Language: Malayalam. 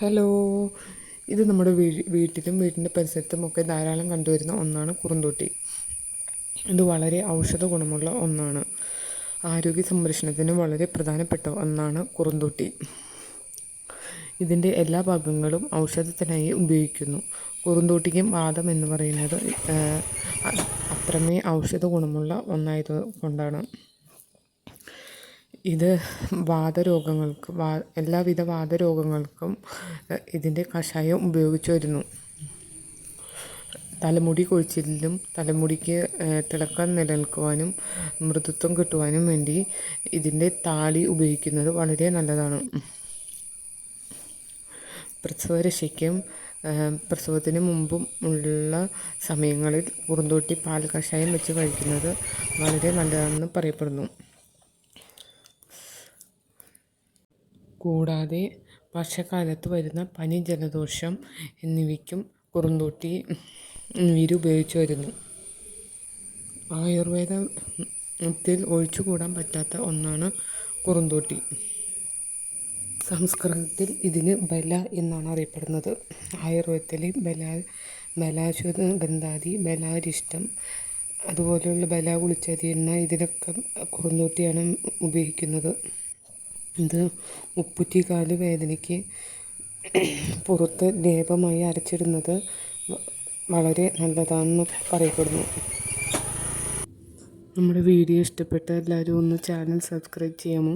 ഹലോ. ഇത് നമ്മുടെ വീട്ടിലും വീടിന്റെ പരിസരത്തും ഒക്കെ ധാരാളം കണ്ടുവരുന്ന ഒന്നാണ് കുറുന്തോട്ടി. ഇത് വളരെ ഔഷധ ഗുണമുള്ള ഒന്നാണ്. ആരോഗ്യ സംരക്ഷണത്തിന് വളരെ പ്രധാനപ്പെട്ട ഒന്നാണ് കുറുന്തോട്ടി. ഇതിന്റെ എല്ലാ ഭാഗങ്ങളും ഔഷധത്തിനായി ഉപയോഗിക്കുന്നു. കുറുന്തോട്ടിക്കും വാദം എന്ന് പറയുന്നത് അത്രമേ ഔഷധ ഗുണമുള്ള ഒന്നായത് കൊണ്ടാണ്. ഇത് വാതരോഗങ്ങൾക്ക് വാ എല്ലാവിധ വാതരോഗങ്ങൾക്കും ഇതിന്റെ കഷായം ഉപയോഗിച്ചു വരുന്നു. തലമുടി കൊഴിച്ചിലിലും തലമുടിക്ക് തിളക്കം നിലനിൽക്കുവാനും മൃദുത്വം കിട്ടുവാനും വേണ്ടി ഇതിന്റെ താളി ഉപയോഗിക്കുന്നത് വളരെ നല്ലതാണ്. പ്രസവരക്ഷയ്ക്കും പ്രസവത്തിന് മുമ്പും ഉള്ള സമയങ്ങളിൽ കുറുന്തോട്ടി പാൽ കഷായം വെച്ച് കഴിക്കുന്നത് വളരെ നല്ലതാണെന്ന് പറയപ്പെടുന്നു. കൂടാതെ വർഷക്കാലത്ത് വരുന്ന പനി ജലദോഷം എന്നിവയ്ക്കും കുറുന്തോട്ടി നീര് ഉപയോഗിച്ച് വരുന്നു. ആയുർവേദത്തിൽ ഒഴിച്ചുകൂടാൻ പറ്റാത്ത ഒന്നാണ് കുറുന്തോട്ടി. സംസ്കൃതത്തിൽ ഇതിന് ബല എന്നാണ് അറിയപ്പെടുന്നത്. ആയുർവേദത്തിൽ ബല ബലാശ്വത ഗന്ധാതി ബലാരിഷ്ടം അതുപോലെയുള്ള ബല കുളിച്ചതി ഇതിനൊക്കെ കുറുന്തോട്ടിയാണ് ഉപയോഗിക്കുന്നത്. ഇത് ഉപ്പുറ്റിക്കാൽ വേദനയ്ക്ക് പുറത്ത് ലേപമായി അരച്ചിടുന്നത് വളരെ നല്ലതാണെന്ന് പറയപ്പെടുന്നു. നമ്മുടെ വീഡിയോ ഇഷ്ടപ്പെട്ട എല്ലാവരും ഒന്ന് ചാനൽ സബ്സ്ക്രൈബ് ചെയ്യാമോ?